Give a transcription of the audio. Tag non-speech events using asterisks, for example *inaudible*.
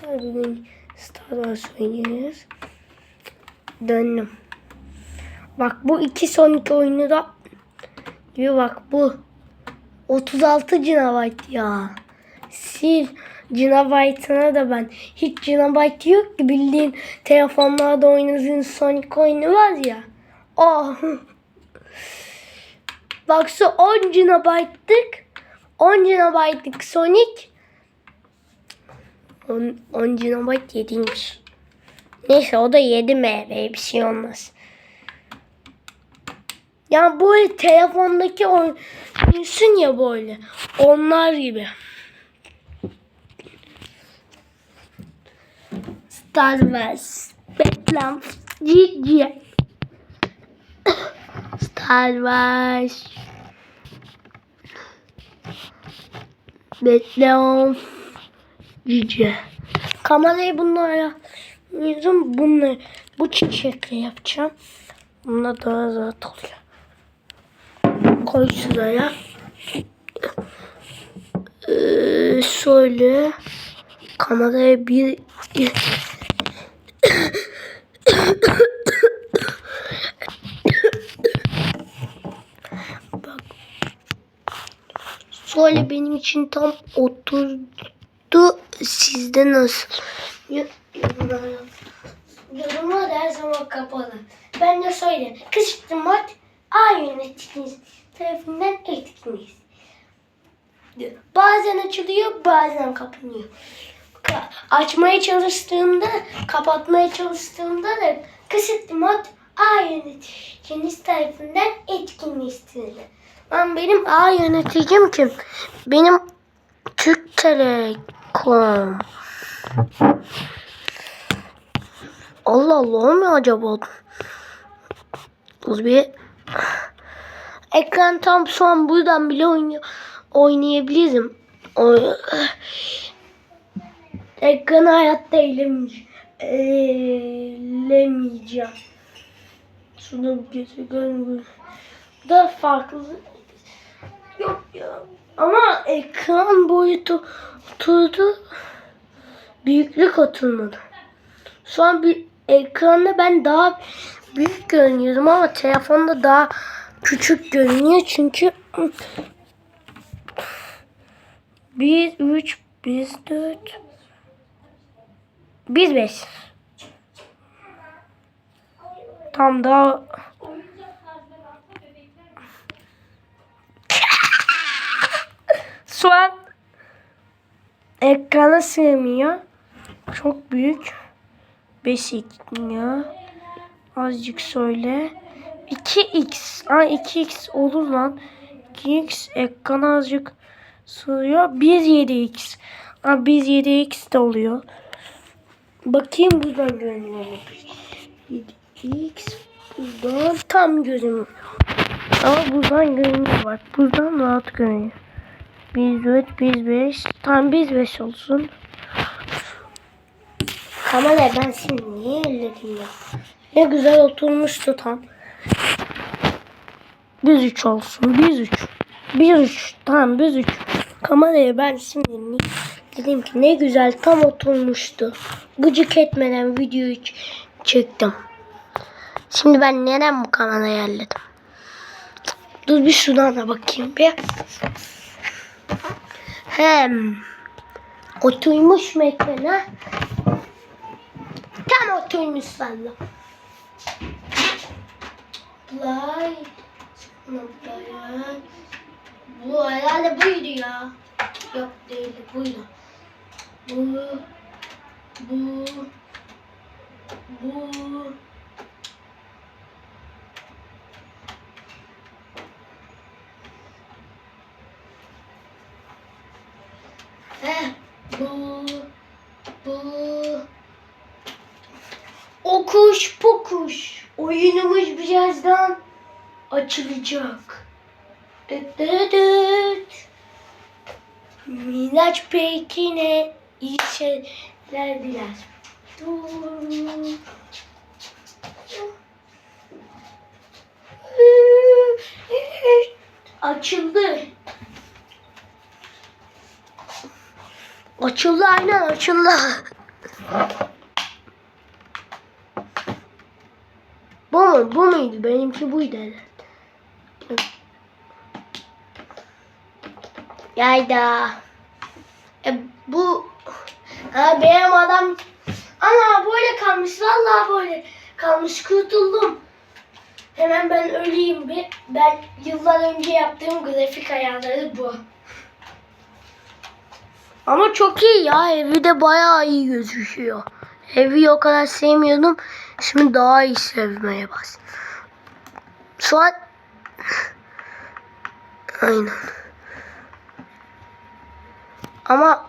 arkadaşlar. Bugün Star Wars oynuyoruz. Döndüm. Bak bu iki Sonic oyunu da diyor bak bu 36 GB ya. Sil GB'ına da ben. Hiç GB yok ki bildiğin telefonlarda oynadığın Sonic oyunu var ya. Oh. Bak şu 10 GB'lık 10 GB'lık Sonic 10, 10 GB yediymiş. Neyse o da yedi meyve bir şey olmaz. Ya böyle telefondaki oyunsun ya böyle. Onlar gibi. Star Wars. Reklam. Cici. Star Wars. Reklam. Cici. Kamerayı bunlara yüzüm bunları bu çiçekle yapacağım. Bunlar daha rahat oluyor. Koy şuraya. Ee, şöyle kameraya bir Bak. Şöyle benim için tam oturdu. Sizde nasıl? Yorumlar her zaman kapalı. Ben de söyle. Kışkırtmak A yöneticiniz tarafından etkiniz. Bazen açılıyor, bazen kapanıyor. Ka- açmaya çalıştığımda, kapatmaya çalıştığımda da kısıtlı mod A yöneticiniz tarafından etkinleştirilir. Ben benim A yöneticim kim? Benim Türk Telekom. Allah Allah mı acaba? Dur bir. Ekran tam an buradan bile oynuyor, oynayabilirim. O, ekranı hayatta eylemeyeceğim. Eylemeyeceğim. Şunu bir gezegen da farklı. Yok ya. Ama ekran boyutu oturdu. Büyüklük oturmadı. Şu an bir ekranda ben daha büyük görünüyorum ama telefonda daha küçük görünüyor çünkü bir üç biz dört biz beş tam daha *laughs* şu an ekrana sığmıyor çok büyük Basic ya. Azıcık söyle. 2x. Aa 2x olur lan. 2x ekran azıcık sığıyor. 1 7x. Aa 1 7x de oluyor. Bakayım buradan görünüyor mu? 7x buradan tam görünüyor. Ama buradan görünüyor bak. Buradan rahat görünüyor. 1 4 1 5 tam 1 5 olsun. Kamera ben seni niye elledim ya? Ne güzel oturmuştu tam. Biz üç olsun. Biz üç. Biz üç. Tamam biz üç. Kameraya ben şimdi dedim ki ne güzel tam oturmuştu. Gıcık etmeden videoyu çektim. Şimdi ben neden bu kamerayı elledim? Dur bir şuradan da bakayım bir. Hem oturmuş mu ekrana? Tam oturmuş. Play. Play. Bu herhalde buydu ya. Yok değildi buydu. Bu. Bu. Bu. Heh, bu. Bu. Okuş pokuş. Oyunumuz birazdan açılacak. Dıt dıt dıt. Miraç Pekin'e iyi şeyler diler. Dur. Açıldı. Açıldı aynen açıldı. Bu mu? Bu muydu? Benimki buydu herhalde. Yayda. E, bu ha, benim adam ana böyle kalmış vallahi böyle kalmış kurtuldum. Hemen ben öleyim bir. Ben yıllar önce yaptığım grafik ayarları bu. Ama çok iyi ya. Evi de bayağı iyi gözüküyor. Evi o kadar sevmiyordum. Şimdi daha iyi sevmeye. Şu an... Aynen. Ama